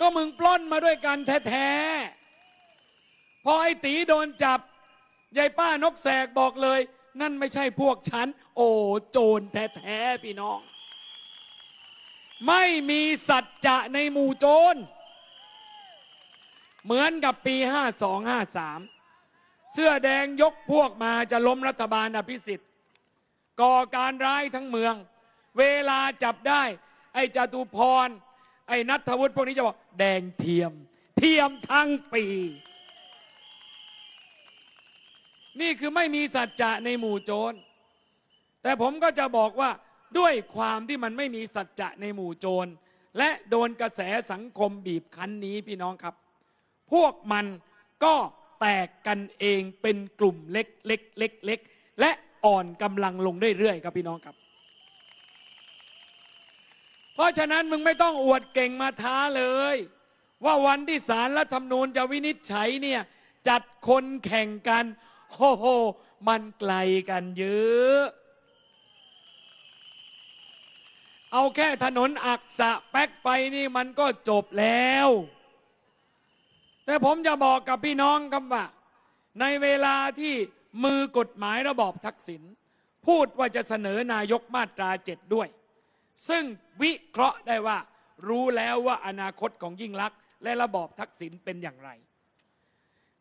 ก็มึงปล้นมาด้วยกันแท้ๆ พอไอ้ตีโดนจับ ยายป้านกแสกบอกเลย นั่นไม่ใช่พวกฉัน โอ้โจรแท้ๆ พี่น้อง ไม่มีสัจจะในหมู่โจร เหมือนกับปี 5253 เสื้อแดงยกพวกมาจะล้มรัฐบาลอภิสิทธิ์ก่อการร้ายทั้งเมือง เวลาจับได้ ไอ้จตุพร ไอ้นัทวุฒิพวกนี้จะบอกแดงเทียม เทียมทั้งปี นี่คือไม่มีสัจจะในหมู่โจร แต่ผมก็จะบอกว่าด้วยความที่มันไม่มีสัจจะในหมู่โจร และโดนกระแสสังคมบีบคั้นนี้พี่น้องครับ พวกมันก็แตกกันเองเป็นกลุ่มเล็กเล็กเล็กเล็กและอ่อนกำลังลงเรื่อยๆครับพี่น้องครับ เพราะฉะนั้นมึงไม่ต้องอวดเก่งมาท้าเลย ว่าวันที่ศาลรัฐธรรมนูญจะวินิจฉัยเนี่ย จัดคนแข่งกันโอ้โหมันไกลกันเยอะเอาแค่ถนนอักษะแป๊กไปนี่มันก็จบแล้ว แต่ผมจะบอกกับพี่น้องครับว่า ในเวลาที่มือกฎหมายระบอบทักษิณพูดว่าจะเสนอนายกมาตราเจ็ดด้วย ซึ่งวิเคราะห์ได้ว่า รู้แล้วว่าอนาคตของยิ่งลักษณ์และระบอบทักษิณเป็นอย่างไร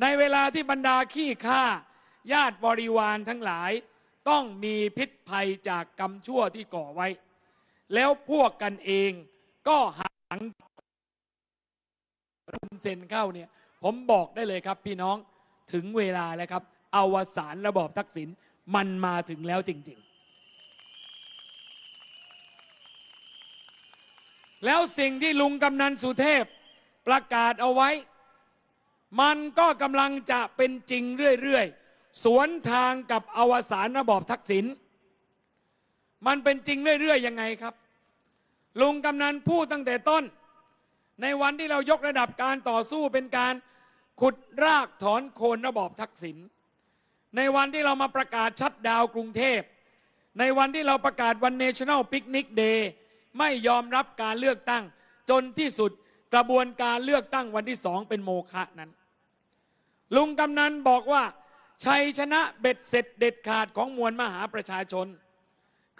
ในเวลาที่บรรดาขี้ข้าญาติบริวารทั้งหลาย ต้องมีพิษภัยจากกรรมชั่วที่ก่อไว้ แล้วพวกกันเองก็หังรุนเซนเข้าเนี่ย ผมบอกได้เลยครับพี่น้องถึงเวลาแล้วครับอวสานระบอบทักษิณมันมาถึงแล้วจริง ๆ แล้วสิ่งที่ลุงกำนันสุเทพประกาศเอาไว้ มันก็กำลังจะเป็นจริงเรื่อยๆ สวนทางกับอวสานระบอบทักษิณมันเป็นจริงเรื่อยๆ ยังไงครับ ลุงกำนันพูดตั้งแต่ต้น ในวันที่เรายกระดับการต่อสู้เป็นการขุดรากถอนโคนระบอบทักษิณในวันที่เรามาประกาศชัดดาวกรุงเทพ ในวันที่เราประกาศวัน National Picnic Day ไม่ยอมรับการเลือกตั้ง จนที่สุดกระบวนการเลือกตั้งวันที่สองเป็นโมฆะนั้น ลุงกำนันบอกว่า ชัยชนะเบ็ดเสร็จเด็ดขาดของมวลมหาประชาชน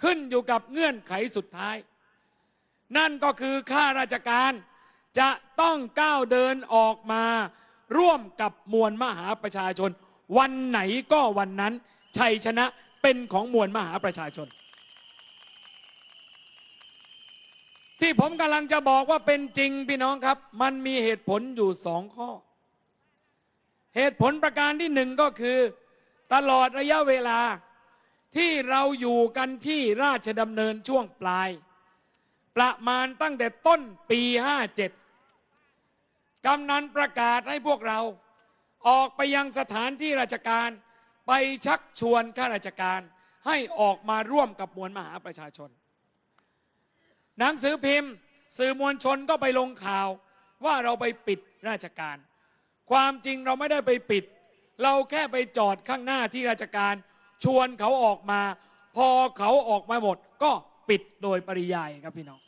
ขึ้นอยู่กับเงื่อนไขสุดท้าย นั่นก็คือข้าราชการจะต้องก้าวเดินออกมา ร่วมกับมวลมหาประชาชน วันไหนก็วันนั้น ชัยชนะเป็นของมวลมหาประชาชน ที่ผมกำลังจะบอกว่าเป็นจริงพี่น้องครับ มันมีเหตุผลอยู่สองข้อ เหตุผลประการที่หนึ่งก็คือ ตลอดระยะเวลาที่เราอยู่กันที่ราชดำเนินช่วงปลาย ประมาณตั้งแต่ต้นปี 57 กำนันประกาศให้พวกเรา ออกไปยังสถานที่ราชการ ไปชักชวนข้าราชการ ให้ออกมาร่วมกับมวลมหาประชาชน หนังสือพิมพ์ สื่อมวลชนก็ไปลงข่าวว่าเราไปปิดราชการ ความจริงเราไม่ได้ไปปิด เราแค่ไปจอดข้างหน้าที่ราชการ ชวนเขาออกมา พอเขาออกมาหมด ก็ปิดโดยปริยายครับพี่น้อง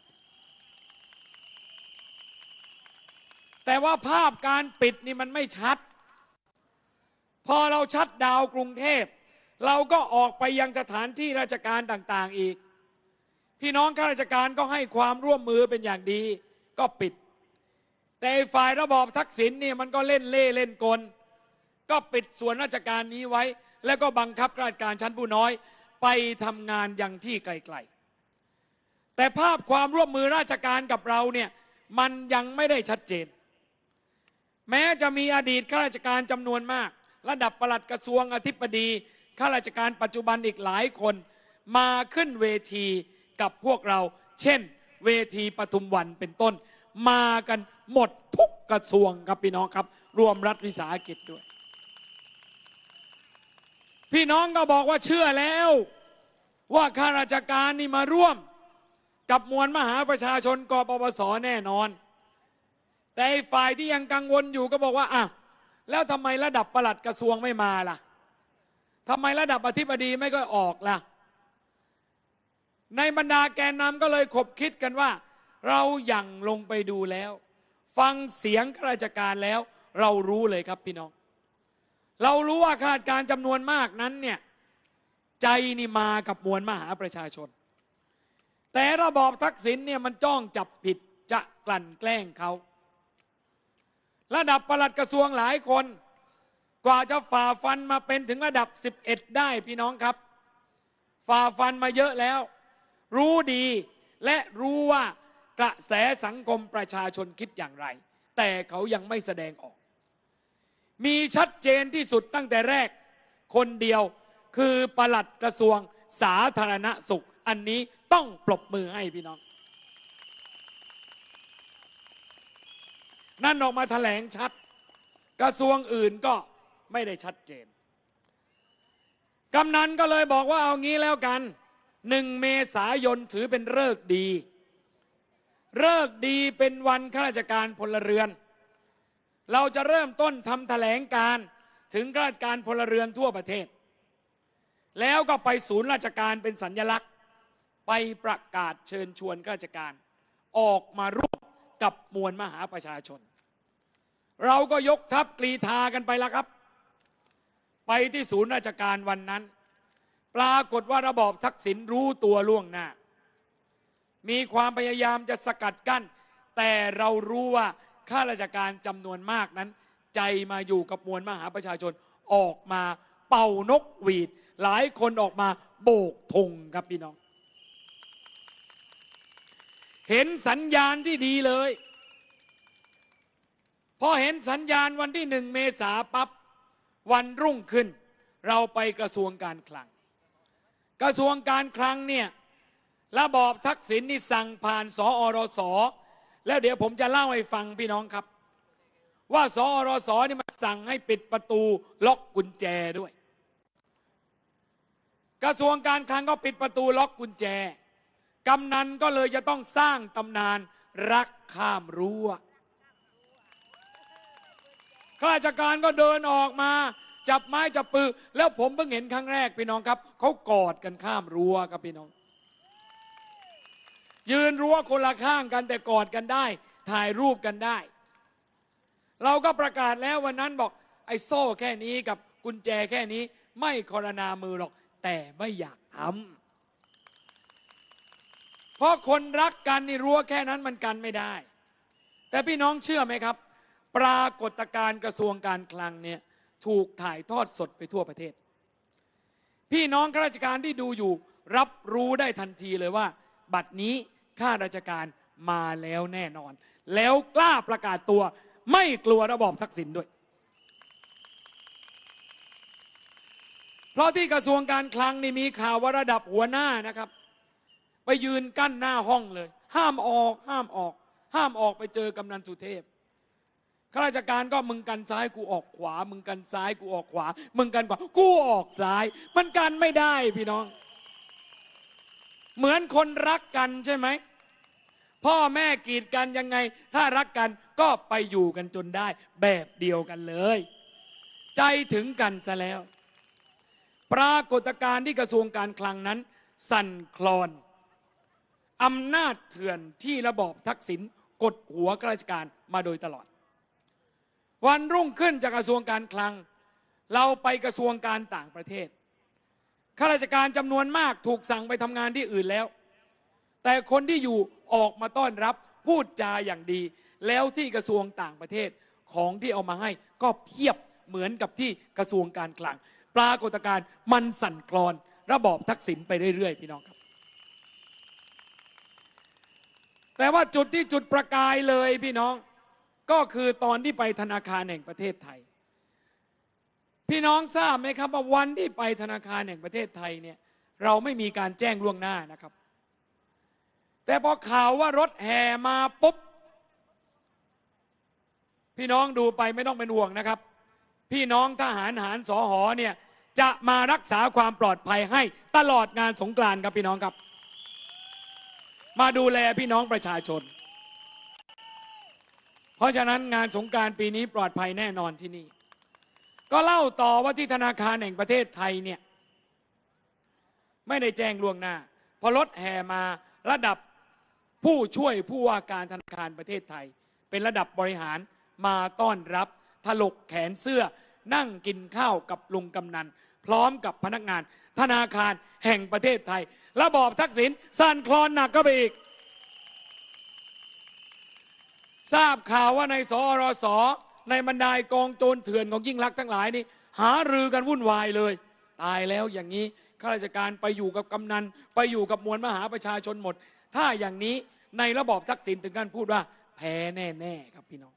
แต่ว่าภาพการปิดนี่มันไม่ชัด พอเราชัดดาวกรุงเทพ เราก็ออกไปยังสถานที่ราชการต่างๆอีก พี่น้องข้าราชการก็ให้ความร่วมมือเป็นอย่างดี ก็ปิด แต่ฝ่ายระบอบทักษิณนี่มันก็เล่นเล่เล่นกล ก็ปิดส่วนราชการนี้ไว้ แล้วก็บังคับราชการชั้นผู้น้อย ไปทำงานอย่างที่ไกลๆ แต่ภาพความร่วมมือราชการกับเราเนี่ยมันยังไม่ได้ชัดเจน แม้จะมีอดีตข้าราชการจำนวนมาก ระดับปลัดกระทรวงอธิบดีข้าราชการปัจจุบันอีกหลายคน มาขึ้นเวที กับพวกเรา เช่น เวทีปทุมวันเป็นต้น มากันหมดทุกกระทรวงครับพี่น้องครับ รวมรัฐวิสาหกิจด้วย พี่น้องก็บอกว่าเชื่อแล้ว ว่าข้าราชการนี่มาร่วม กับมวลมหาประชาชนกปปสแน่นอน แต่ฝ่ายที่ยังกังวลอยู่ก็บอกว่าอะแล้วทำไมระดับประหลัดกระทรวงไม่มาล่ะทำไมระดับอธิบดีไม่ก็ออกล่ะ ในบรรดาแกนนำก็เลยขบคิดกันว่า เราอยัางลงไปดูแล้ว ฟังเสียงข้าราชการแล้ว เรารู้เลยครับพี่น้อง เรารู้ว่าข้าราชการจำนวนมากนั้นเนี่ยใจนี่มากับมวลมหาประชาชน แต่ระบอบทักษิณเนี่ยมันจ้องจับผิดจะกลั่นแกล้งเขา ระดับปลัดกระทรวงหลายคน กว่าจะฝ่าฟันมาเป็นถึงระดับ 11 ได้พี่น้องครับ ฝ่าฟันมาเยอะแล้ว รู้ดีและรู้ว่ากระแสสังคมประชาชนคิดอย่างไร แต่เขายังไม่แสดงออก มีชัดเจนที่สุดตั้งแต่แรก คนเดียวคือปลัดกระทรวงสาธารณสุข อันนี้ต้องปรบมือให้พี่น้อง นั่นออกมาแถลงชัด กระทรวงอื่นก็ไม่ได้ชัดเจน กำนันก็เลยบอกว่าเอางี้แล้วกัน หนึ่งเมษายนถือเป็นเลิกดีเลิกดีเป็นวันข้าราชการพลเรือน เราจะเริ่มต้นทำแถลงการถึงข้าราชการพลเรือนทั่วประเทศ แล้วก็ไปศูนย์ราชการเป็นสัญญลักษณ์ ไปประกาศเชิญชวนข้าราชการ ออกมาร่วมกับมวลมหาประชาชน เราก็ยกทัพกรีธากันไปแล้วครับ ไปที่ศูนย์ราชการวันนั้น ปรากฏว่าระบอบทักษิณรู้ตัวล่วงหน้า มีความพยายามจะสกัดกั้น แต่เรารู้ว่าข้าราชการจำนวนมากนั้น ใจมาอยู่กับมวลมหาประชาชนออกมาเป่านกหวีด หลายคนออกมาโบกธงครับพี่น้อง เห็นสัญญาณที่ดีเลยพอเห็นสัญญาณวันที่หนึ่งเมษาปับ๊บวันรุ่งขึ้น เราไปกระทรวงการคลัง กระทรวงการคลังเนี่ยระบอบทักษิณนี่สั่งผ่านสอรสแล้วเดี๋ยวผมจะเล่าให้ฟังพี่น้องครับ ว่าสอรสนี่มันสั่งให้ปิดประตูล็อกกุญแจด้วย กระทรวงการคลังก็ปิดประตูล็อกกุญแจ กำนันก็เลยจะต้องสร้างตำนานรักข้ามรั้วข้าราชการก็เดินออกมา จับไม้จับปือ แล้วผมเพิ่งเห็นครั้งแรกพี่น้องครับเขากอดกันข้ามรั้วครับพี่น้อง ยืนรั้วคนละข้างกันแต่กอดกันได้ ถ่ายรูปกันได้ เราก็ประกาศแล้ววันนั้นบอก ไอ้โซ่แค่นี้กับกุญแจแค่นี้ ไม่คอรนามือหรอก แต่ไม่อยากทำเพราะคนรักกันนี่รั้วแค่นั้นมันกันไม่ได้ แต่พี่น้องเชื่อไหมครับ ปรากฏการณ์กระทรวงการคลังเนี่ย ถูกถ่ายทอดสดไปทั่วประเทศ พี่น้องข้าราชการที่ดูอยู่ รับรู้ได้ทันทีเลยว่า บัดนี้ข้าราชการมาแล้วแน่นอน แล้วกล้าประกาศตัว ไม่กลัวระบอบทักษิณด้วย เพราะที่กระทรวงการคลังนี่มีข่าวว่าระดับหัวหน้านะครับ ไปยืนกั้นหน้าห้องเลย ห้ามออก ห้ามออก ห้ามออกไปเจอกำนันสุเทพ ข้าราชการก็มึงกันซ้ายกูออกขวา มึงกันซ้ายกูออกขวา มึงกันขวากูออกซ้าย มันกันไม่ได้พี่น้อง เหมือนคนรักกันใช่ไหมพ่อแม่กีดกันยังไง ถ้ารักกันก็ไปอยู่กันจนได้ แบบเดียวกันเลย ใจถึงกันซะแล้ว ปรากฏการณ์ที่กระทรวงการคลังนั้น สั่นคลอนอำนาจเถื่อนที่ระบอบทักษิณกดหัวข้าราชการมาโดยตลอด วันรุ่งขึ้นจากกระทรวงการคลัง เราไปกระทรวงการต่างประเทศข้าราชการจำนวนมากถูกสั่งไปทำงานที่อื่นแล้ว แต่คนที่อยู่ออกมาต้อนรับพูดจาอย่างดี แล้วที่กระทรวงต่างประเทศของที่เอามาให้ ก็เพียบเหมือนกับที่กระทรวงการคลัง ปรากฏการณ์มันสั่นคลอน ระบอบทักษิณไปเรื่อยๆ พี่น้องครับ แต่ว่าจุดที่จุดประกายเลยพี่น้อง ก็คือตอนที่ไปธนาคารแห่งประเทศไทย พี่น้องทราบไหมครับว่าวันที่ไปธนาคารแห่งประเทศไทยเนี่ยเราไม่มีการแจ้งล่วงหน้านะครับ แต่พอข่าวว่ารถแห่มาปุ๊บพี่น้องดูไปไม่ต้องเป็นห่วงนะครับ พี่น้องทหารหารสอหอเนี่ยจะมารักษาความปลอดภัยให้ตลอดงานสงกรานต์ครับพี่น้องครับ มาดูแลพี่น้องประชาชน เพราะฉะนั้นงานสงกานต์ปีนี้ปลอดภัยแน่นอนที่นี่ ก็เล่าต่อว่าที่ธนาคารแห่งประเทศไทยเนี่ยไม่ได้แจ้งล่วงหน้า พอรถแห่มาระดับผู้ช่วยผู้ว่าการธนาคารประเทศไทย เป็นระดับบริหารมาต้อนรับ ถลกแขนเสื้อ นั่งกินข้าวกับลุงกำนัน พร้อมกับพนักงาน ธนาคารแห่งประเทศไทย ระบอบทักษิณสั่นคลอนหนักก็ไปอีก ทราบข่าวว่าในสอรสในบรรดากองโจรเถื่อนของยิ่งรักทั้งหลายนี่หารือกันวุ่นวายเลย ตายแล้วอย่างนี้ข้าราชการไปอยู่กับกำนัน ไปอยู่กับมวลมหาประชาชนหมด ถ้าอย่างนี้ในระบอบทักษิณถึงการพูดว่า แพ้แน่ๆครับพี่น้อง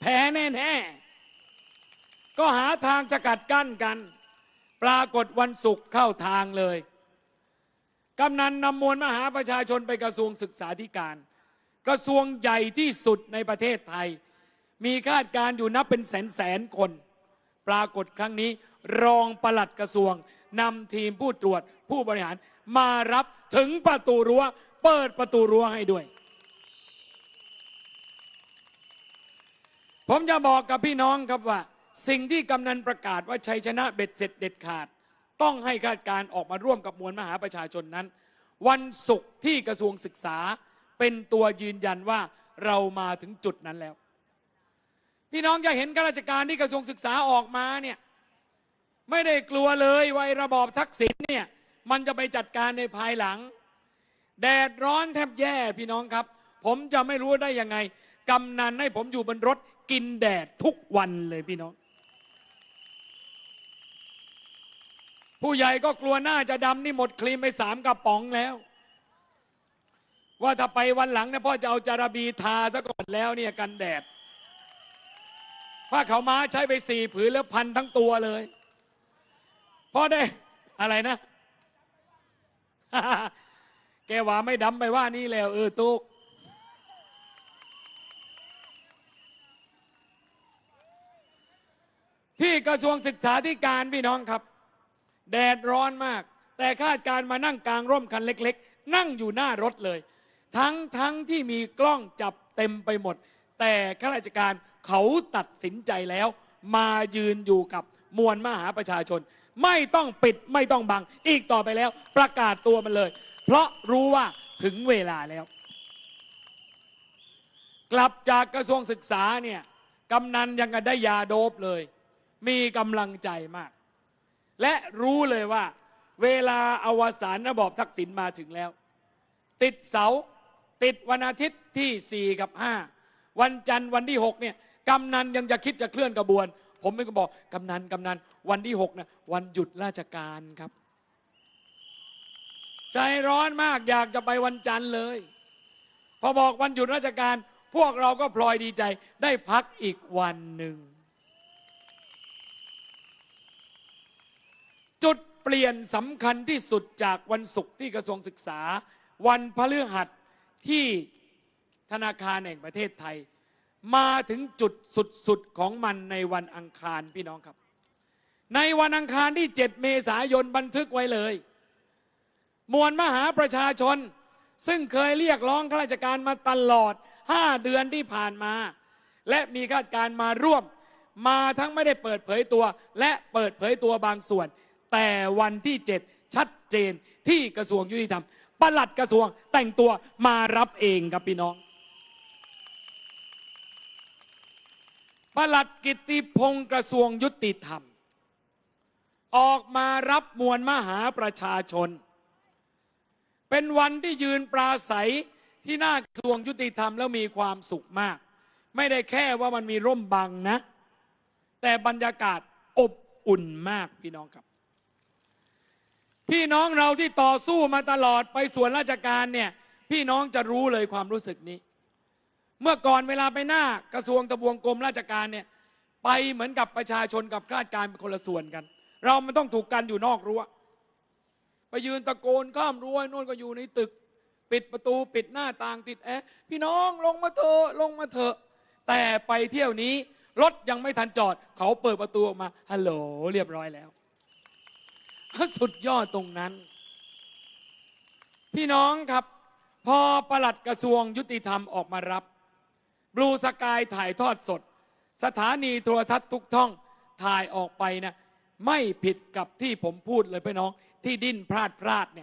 แพ้แน่ๆก็หาทางสกัดกั้นกัน ปรากฏวันศุกร์เข้าทางเลยกำนันนำมวลมหาประชาชนไปกระทรวงศึกษาธิการ กระทรวงใหญ่ที่สุดในประเทศไทย มีคาดการณ์อยู่นับเป็นแสนแสนคน ปรากฏครั้งนี้ รองปลัดกระทรวงนำทีมผู้ตรวจผู้บริหารมารับถึงประตูรั้ว เปิดประตูรั้วให้ด้วย ผมจะบอกกับพี่น้องครับว่า สิ่งที่กำนันประกาศว่าชัยชนะเบ็ดเสร็จเด็ดขาด ต้องให้ข้าราชการออกมาร่วมกับมวลมหาประชาชนนั้น วันศุกร์ที่กระทรวงศึกษา เป็นตัวยืนยันว่าเรามาถึงจุดนั้นแล้ว พี่น้องจะเห็นข้าราชการที่กระทรวงศึกษาออกมาเนี่ยไม่ได้กลัวเลยว่าไอ้ระบอบทักษิณเนี่ยมันจะไปจัดการในภายหลัง แดดร้อนแทบแย่พี่น้องครับ ผมจะไม่รู้ได้ยังไงกำนันให้ผมอยู่บนรถกินแดดทุกวันเลยพี่น้อง ผู้ใหญ่ก็กลัวหน้าจะดำนี่หมดครีมไปสามกระป๋องแล้ว ว่าถ้าไปวันหลังเนี่ยพ่อจะเอาจาระบีทาซะก่อนแล้วเนี่ยกันแดดผ้าขาวม้าใช้ไปสี่ผืนแล้วพันทั้งตัวเลยพ่อได้อะไรนะ แกว่าไม่ดำไปว่านี่แล้ว เออตุกที่กระทรวงศึกษาธิการพี่น้องครับ แดดร้อนมาก แต่ข้าราชการมานั่งกลางร่มคันเล็ก ๆ นั่งอยู่หน้ารถเลย ทั้งทั้งที่มีกล้องจับเต็มไปหมด แต่ข้าราชการเขาตัดสินใจแล้ว มายืนอยู่กับมวลมหาประชาชน ไม่ต้องปิดไม่ต้องบัง อีกต่อไปแล้ว ประกาศตัวมันเลย เพราะรู้ว่าถึงเวลาแล้ว กลับจากกระทรวงศึกษาเนี่ยกำนันยังกันได้ยาโดบเลย มีกำลังใจมาก และรู้เลยว่า เวลาอวสานระบอบทักษิณมาถึงแล้ว ติดเสา ติดวันอาทิตย์ที่ 4 กับ 5 วันจันทร์วันที่ 6 เนี่ยกำนันยังจะคิดจะเคลื่อนกระบวน ผมไม่ก็บอกกำนันกำนันวันที่6นะวันหยุดราชการครับ ใจร้อนมากอยากจะไปวันจันทร์เลย พอบอกวันหยุดราชการ พวกเราก็พลอยดีใจได้พักอีกวันหนึ่งจุดเปลี่ยนสำคัญที่สุดจากวันศุกร์ที่กระทรวงศึกษา วันพฤหัส ที่ธนาคารแห่งประเทศไทย มาถึงจุดสุดๆของมันในวันอังคารพี่น้องครับ ในวันอังคารที่ 7 เมษายนบันทึกไว้เลย มวลมหาประชาชน ซึ่งเคยเรียกร้องข้าราชการมาตลอด 5 เดือนที่ผ่านมา และมีข้าราชการมาร่วม มาทั้งไม่ได้เปิดเผยตัว และเปิดเผยตัวบางส่วน แต่วันที่ 7 ชัดเจนที่กระทรวงยุติธรรม ปลัดกระทรวงแต่งตัวมารับเองครับพี่น้องปลัดกิติพงศ์กระทรวงยุติธรรม ออกมารับมวลมหาประชาชน เป็นวันที่ยืนปราศัยที่หน้ากระทรวงยุติธรรมแล้วมีความสุขมาก ไม่ได้แค่ว่ามันมีร่มบังนะ แต่บรรยากาศอบอุ่นมากพี่น้องครับ พี่น้องเราที่ต่อสู้มาตลอดไปส่วนราชการเนี่ย พี่น้องจะรู้เลยความรู้สึกนี้ เมื่อก่อนเวลาไปหน้ากระทรวงทบวงกรมราชการเนี่ย ไปเหมือนกับประชาชนกับข้าราชการเป็นคนละส่วนกัน เรามันต้องถูกกันอยู่นอกรั้วไปยืนตะโกนข้ามรั้วนู่นก็อยู่ในตึก ปิดประตูปิดหน้าต่างติดแอร์พี่น้องลงมาเถอะลงมาเถอะแต่ไปเที่ยวนี้รถยังไม่ทันจอด เขาเปิดประตูออกมาฮัลโหลเรียบร้อยแล้ว สุดยอดตรงนั้น พี่น้องครับ พอประหลัดกระทรวงยุติธรรมออกมารับบลูสกายถ่ายทอดสด สถานีโทรทัศน์ทุกท่องถ่ายออกไปนะ ไม่ผิดกับที่ผมพูดเลยพี่น้อง ที่ดิ้นพลาดพลาดเนี่ย